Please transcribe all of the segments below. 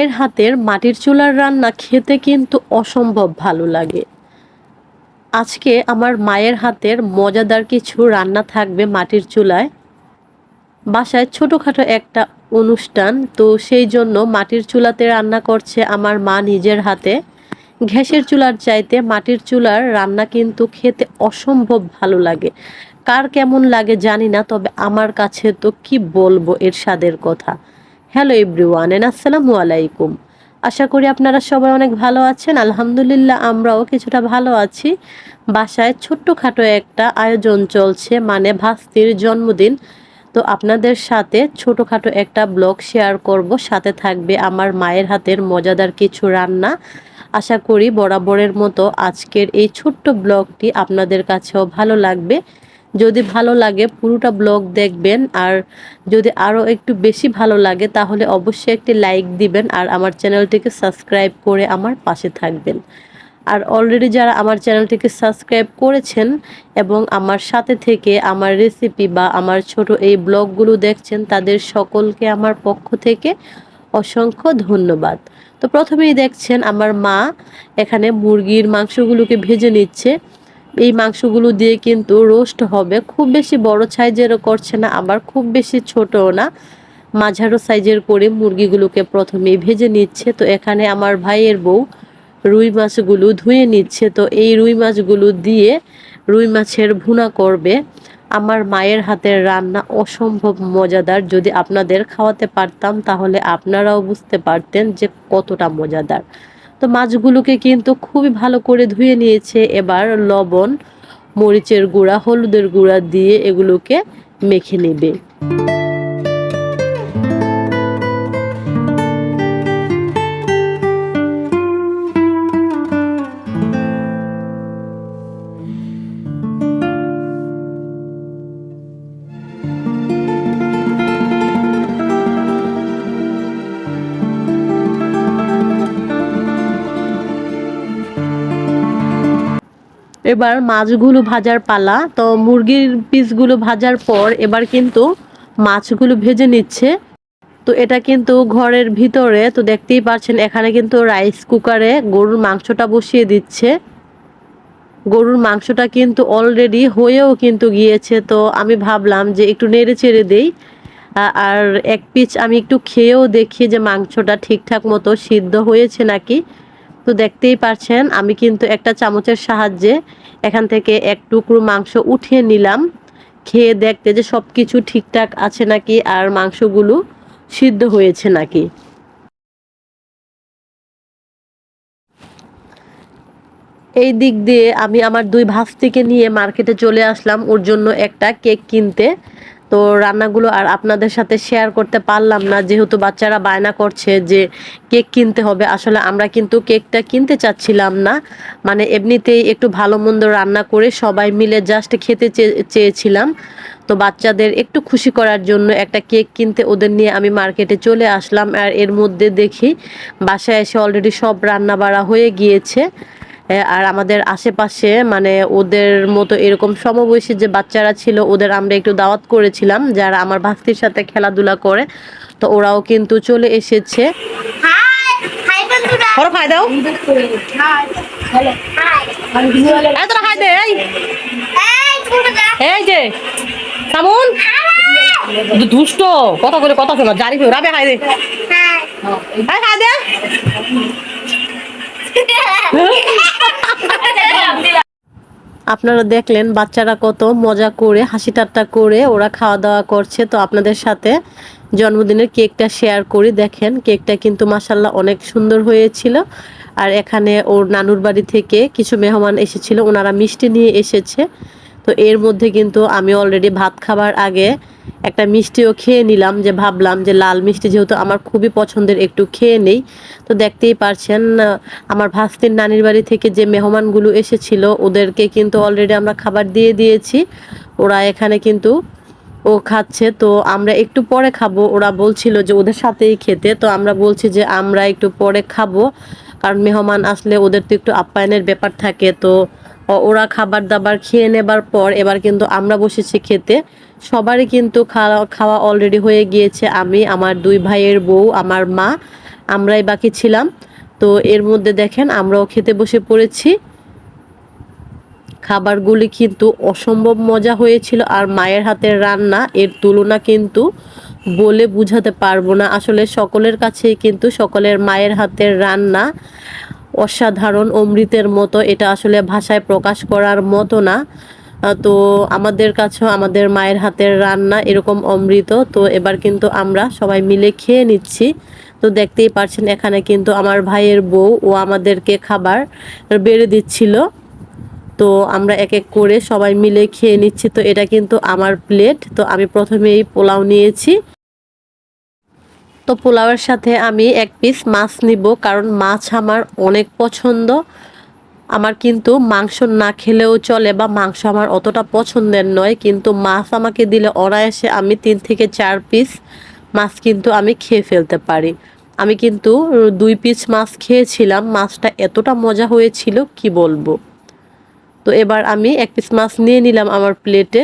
মায়ের হাতের মাটির চুলার রান্না খেতে কিন্তু অসম্ভব ভালো লাগে। আজকে আমার মায়ের হাতের মজাদার কিছু রান্না থাকবে মাটির চুলায়। বাসায় ছোটোখাটো একটা অনুষ্ঠান, তো সেই জন্য মাটির চুলাতে রান্না করছে আমার মা নিজের হাতে। ঘ্যাসের চুলার চাইতে মাটির চুলার রান্না কিন্তু খেতে অসম্ভব ভালো লাগে। কার কেমন লাগে জানি না, তবে আমার কাছে তো কি বলব এর স্বাদের কথা। হ্যালো এভরিওয়ান এন আসসালামু আলাইকুম। আশা করি আপনারা সবাই অনেক ভালো আছেন। আলহামদুলিল্লাহ, আমরাও কিছুটা ভালো আছি। বাসায় ছোট্টখাটো একটা আয়োজন চলছে মানে ভাস্তির জন্মদিন। তো আপনাদের সাথে ছোটোখাটো একটা ব্লগ শেয়ার করব। সাথে থাকবে আমার মায়ের হাতের মজাদার কিছু রান্না। আশা করি বরাবরের মতো আজকের এই ছোট্ট ব্লগটি আপনাদের কাছেও ভালো লাগবে। যদি ভালো লাগে পুরোটা ব্লগ দেখবেন, আর যদি আরও একটু বেশি ভালো লাগে তাহলে অবশ্যই একটি লাইক দিবেন আর আমার চ্যানেলটিকে সাবস্ক্রাইব করে আমার পাশে থাকবেন। আর অলরেডি যারা আমার চ্যানেলটিকে সাবস্ক্রাইব করেছেন এবং আমার সাথে থেকে আমার রেসিপি বা আমার ছোট এই ব্লগগুলো দেখছেন, তাদের সকলকে আমার পক্ষ থেকে অসংখ্য ধন্যবাদ। তো প্রথমেই দেখছেন আমার মা এখানে মুরগির মাংসগুলোকে ভেজে নিচ্ছে। এই মাংসগুলো দিয়ে কিন্তু রোস্ট হবে। খুব বেশি বড় সাইজেরও করছে না, আবার খুব বেশি ছোটও না। মাঝারো সাইজের করে মুরগিগুলোকে প্রথমে ভেজে নিচ্ছে। তো এখানে আমার ভাইয়ের বউ রুই মাছগুলো ধুয়ে নিচ্ছে। তো এই রুই মাছগুলো দিয়ে রুই মাছের ভুনা করবে। আমার মায়ের হাতের রান্না অসম্ভব মজাদার। যদি আপনাদের খাওয়াতে পারতাম, তাহলে আপনারাও বুঝতে পারতেন যে কতটা মজাদার। তো মাছগুলোকে কিন্তু খুবই ভালো করে ধুয়ে নিয়েছে। এবার লবণ, মরিচের গুঁড়া, হলুদের গুঁড়া দিয়ে এগুলোকে মেখে নেবে। এবার মাছগুলো ভাজার পালা। তো মুরগির পিসগুলো ভাজার পর এবার কিন্তু মাছগুলো ভেজে নিচ্ছে। তো এটা কিন্তু ঘরের ভিতরে, তো দেখতেই পাচ্ছেন এখানে কিন্তু রাইস কুকারে গরুর মাংসটা বসিয়ে দিচ্ছে। গরুর মাংসটা কিন্তু অলরেডি হয়েও কিন্তু গিয়েছে। তো আমি ভাবলাম যে একটু নেড়ে চেড়ে দেই। আর এক পিচ আমি একটু খেয়েও দেখি যে মাংসটা ঠিকঠাক মতো সিদ্ধ হয়েছে নাকি। তো দেখতেই পারছেন, আমি কিন্তু একটা চামচের সাহায্যে এখান থেকে এক টুকরো মাংস উঠিয়ে নিলাম। খেয়ে দেখতে যে সব কিছু ঠিকঠাক আছে নাকি আর মাংসগুলো সিদ্ধ হয়েছে নাকি। এই দিক দিয়ে আমি আমার দুই ভাস্তিকে নিয়ে মার্কেটে চলে আসলাম, ওর জন্য একটা কেক কিনতে। তো রান্নাগুলো আর আপনাদের সাথে শেয়ার করতে পারলাম না। যেহেতু বাচ্চারা বায়না করছে যে কেক কিনতে হবে, আসলে আমরা কিন্তু কেকটা কিনতে চাচ্ছিলাম না। মানে এমনিতেই একটু ভালো মন্দ রান্না করে সবাই মিলে জাস্ট খেতে চেয়েছিলাম। তো বাচ্চাদের একটু খুশি করার জন্য একটা কেক কিনতে ওদের নিয়ে আমি মার্কেটে চলে আসলাম। আর এর মধ্যে দেখি বাসায় এসে অলরেডি সব রান্না বাড়া হয়ে গিয়েছে। আর আমাদের আশেপাশে মানে ওদের মতো এরকম সমবয়সী যে বাচ্চারা ছিল ওদের আমরা একটু দাওয়াত করেছিলাম যারা আমার ভাস্তির সাথে খেলাধুলা করে। তো ওরাও কিন্তু চলে এসেছে। দাও। এই যে সামুন। দুষ্ট কথা করে কথা শোনা জানি রাবে খাই দে। খাই দে। আপনারা দেখলেন বাচ্চারা কত মজা করে হাসি ঠাট্টা করে ওরা খাওয়া দাওয়া করছে। তো আপনাদের সাথে জন্মদিনের কেকটা শেয়ার করি। দেখেন, কেকটা কিন্তু মাসাল্লাহ অনেক সুন্দর হয়েছিল। আর এখানে ওর নানুর বাড়ি থেকে কিছু মেহমান এসেছিল। ওনারা মিষ্টি নিয়ে এসেছে। তো এর মধ্যে কিন্তু আমি অলরেডি ভাত খাবার আগে একটা মিষ্টিও খেয়ে নিলাম যে ভাবলাম যে লাল মিষ্টি যেহেতু আমার খুবই পছন্দের, একটু খেয়ে নেই। তো দেখতেই পারছেন আমার ভাস্তির নানির বাড়ি থেকে যে মেহমানগুলো এসেছিল, ওদেরকে কিন্তু অলরেডি আমরা খাবার দিয়ে দিয়েছি। ওরা এখানে কিন্তু ও খাচ্ছে, তো আমরা একটু পরে খাব। ওরা বলছিল যে ওদের সাথেই খেতে, তো আমরা বলছি যে আমরা একটু পরে খাব। কারণ মেহমান আসলে ওদের তো একটু আপ্যায়নের ব্যাপার থাকে, তো ওরা খাবার দাবার খেয়ে নেবার পর এবার কিন্তু আমরা বসেছি খেতে। সবারই কিন্তু খাওয়া খাওয়া অলরেডি হয়ে গিয়েছে। আমি, আমার দুই ভাইয়ের বউ, আমার মা, আমরাই বাকি ছিলাম। তো এর মধ্যে দেখেন আমরাও খেতে বসে পড়েছি। খাবারগুলি কিন্তু অসম্ভব মজা হয়েছিল আর মায়ের হাতের রান্না এর তুলনা কিন্তু বলে বুঝাতে পারব না। আসলে সকলের কাছেই কিন্তু সকলের মায়ের হাতের রান্না অসাধারণ অমৃতের মতো, এটা আসলে ভাষায় প্রকাশ করার মতো না। তো আমাদের কাছেও আমাদের মায়ের হাতের রান্না এরকম অমৃত, তো এবার কিন্তু আমরা সবাই মিলে খেয়ে নিচ্ছি। তো দেখতেই পারছেন, এখানে কিন্তু আমার ভাইয়ের বউ, ও আমাদেরকে খাবার বেড়ে দিচ্ছিল। তো আমরা এক এক করে সবাই মিলে খেয়ে নিচ্ছি, তো এটা কিন্তু আমার প্লেট তো আমি প্রথমেই পোলাও নিয়েছি। তো পোলাওয়ের সাথে আমি এক পিস মাছ নিব, কারণ মাছ আমার অনেক পছন্দ। আমার কিন্তু মাংস না খেলেও চলে বা মাংস আমার অতটা পছন্দের নয়, কিন্তু মাছ আমাকে দিলে অনায়াসে আমি তিন থেকে চার পিস মাছ কিন্তু আমি খেয়ে ফেলতে পারি। আমি কিন্তু দুই পিস মাছ খেয়েছিলাম, মাছটা এতটা মজা হয়েছিল, কি বলব? তো এবার আমি এক পিস মাছ নিয়ে নিলাম আমার প্লেটে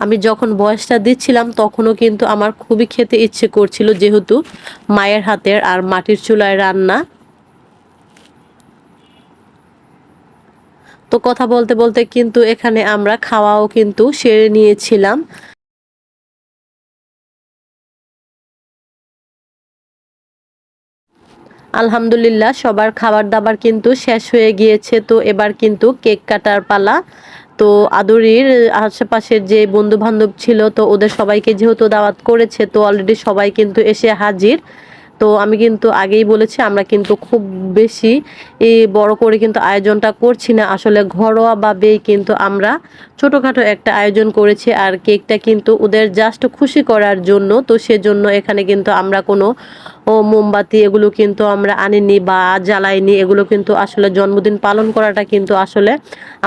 আমি যখন বয়সটা দিচ্ছিলাম, তখনও কিন্তু আমার খুবই খেতে ইচ্ছে করছিল যেহেতু মায়ের হাতের আর মাটির চুলায় রান্না। তো কথা বলতে বলতে কিন্তু এখানে আমরা খাওয়াও কিন্তু সেরে নিয়েছিলাম। আলহামদুলিল্লাহ, সবার খাবার দাবার কিন্তু শেষ হয়ে গিয়েছে, তো এবার কিন্তু কেক কাটার পালা। তো আদরির আশেপাশের যে বন্ধু বান্ধব ছিল, তো ওদের সবাইকে যেহেতু দাওয়াত করেছে, তো অলরেডি সবাই কিন্তু এসে হাজির। তো আমি কিন্তু আগেই বলেছি, আমরা কিন্তু খুব বেশি বড় করে কিন্তু আয়োজনটা করছি না। আসলে ঘরোয়াভাবেই কিন্তু আমরা ছোটোখাটো একটা আয়োজন করেছি আর কেকটা কিন্তু ওদের জাস্ট খুশি করার জন্য। তো সেজন্য এখানে কিন্তু আমরা কোনো, ও মোমবাতি এগুলো কিন্তু আমরা আনিনি বা জ্বালাইনি, এগুলো কিন্তু আসলে জন্মদিন পালন করাটা কিন্তু আসলে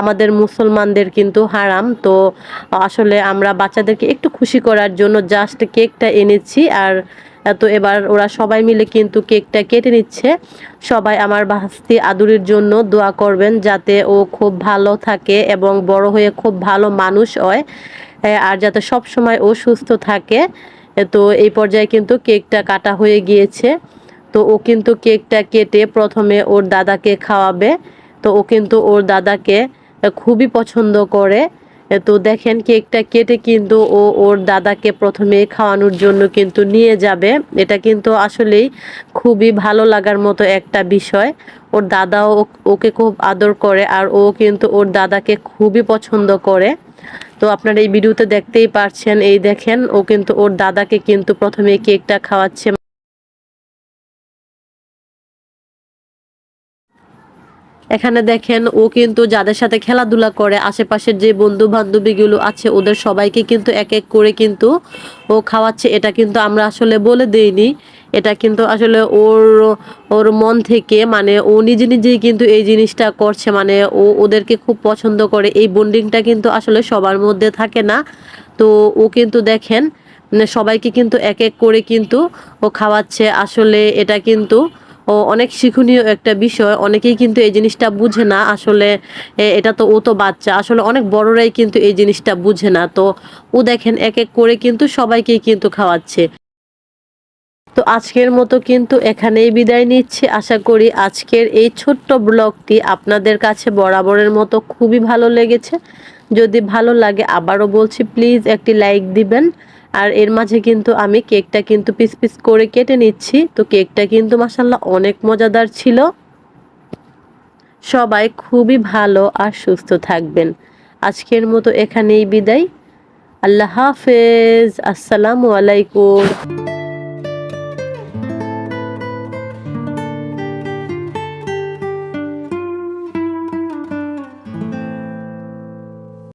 আমাদের মুসলমানদের কিন্তু হারাম। তো আসলে আমরা বাচ্চাদেরকে একটু খুশি করার জন্য জাস্ট কেকটা এনেছি আর তো এবার ওরা সবাই মিলে কিন্তু কেকটা কেটে নিচ্ছে। সবাই আমার ভাস্তি আদুরির জন্য দোয়া করবেন যাতে ও খুব ভালো থাকে এবং বড় হয়ে খুব ভালো মানুষ হয় আর যাতে সব সময় ও সুস্থ থাকে। তো এই পর্যায়ে কিন্তু কেকটা কাটা হয়ে গিয়েছে। তো ও কিন্তু কেকটা কেটে প্রথমে ওর দাদাকে খাওয়াবে। তো ও কিন্তু ওর দাদাকে খুবই পছন্দ করে। তো দেখেন কেকটা কেটে কিন্তু ও ওর দাদাকে প্রথমে খাওয়ানোর জন্য কিন্তু নিয়ে যাবে। এটা কিন্তু আসলেই খুবই ভালো লাগার মতো একটা বিষয়। ওর দাদাও ওকে খুব আদর করে আর ও কিন্তু ওর দাদাকে খুবই পছন্দ করে। তো আপনারা এই ভিডিওতে দেখতেই পারছেন, এই দেখেন ও কিন্তু ওর দাদাকে কিন্তু প্রথমে কেকটা খাওয়াচ্ছে। এখানে দেখেন, ও কিন্তু যাদের সাথে খেলাধুলা করে, আশেপাশের যে বন্ধু বান্ধবীগুলো আছে, ওদের সবাইকে কিন্তু এক এক করে কিন্তু ও খাওয়াচ্ছে। এটা কিন্তু আমরা আসলে বলে দেইনি। এটা কিন্তু আসলে ওর ওর মন থেকে মানে ও নিজে নিজেই কিন্তু এই জিনিসটা করছে। মানে ও ওদেরকে খুব পছন্দ করে। এই বন্ডিংটা কিন্তু আসলে সবার মধ্যে থাকে না। তো ও কিন্তু দেখেন সবাইকে কিন্তু এক এক করে কিন্তু ও খাওয়াচ্ছে। আসলে এটা কিন্তু ও অনেক শিক্ষণীয় একটা বিষয়। অনেকেই কিন্তু এই জিনিসটা বুঝে না। আসলে এটা তো ও তো বাচ্চা। আসলে অনেক বড়রাই কিন্তু এই জিনিসটা বুঝে না। তো ও দেখেন এক এক করে কিন্তু সবাইকেই কিন্তু খাওয়াচ্ছে। তো আজকের মতো কিন্তু এখানেই বিদায় নিচ্ছি। আশা করি আজকের এই ছোট্ট ব্লগটি আপনাদের কাছে বরাবরের মতো খুবই ভালো লেগেছে। যদি ভালো লাগে আবারও বলছি, প্লিজ একটি লাইক দিবেন। আর এর মাঝে কিন্তু আমি কেকটা কিন্তু পিস পিস করে কেটে নিচ্ছি। তো কেকটা কিন্তু মাসাল্লাহ অনেক মজাদার ছিল। সবাই খুবই ভালো আর সুস্থ থাকবেন। আজকের মতো এখানেই বিদায়। আল্লাহ হাফেজ। আসসালামু আলাইকুম।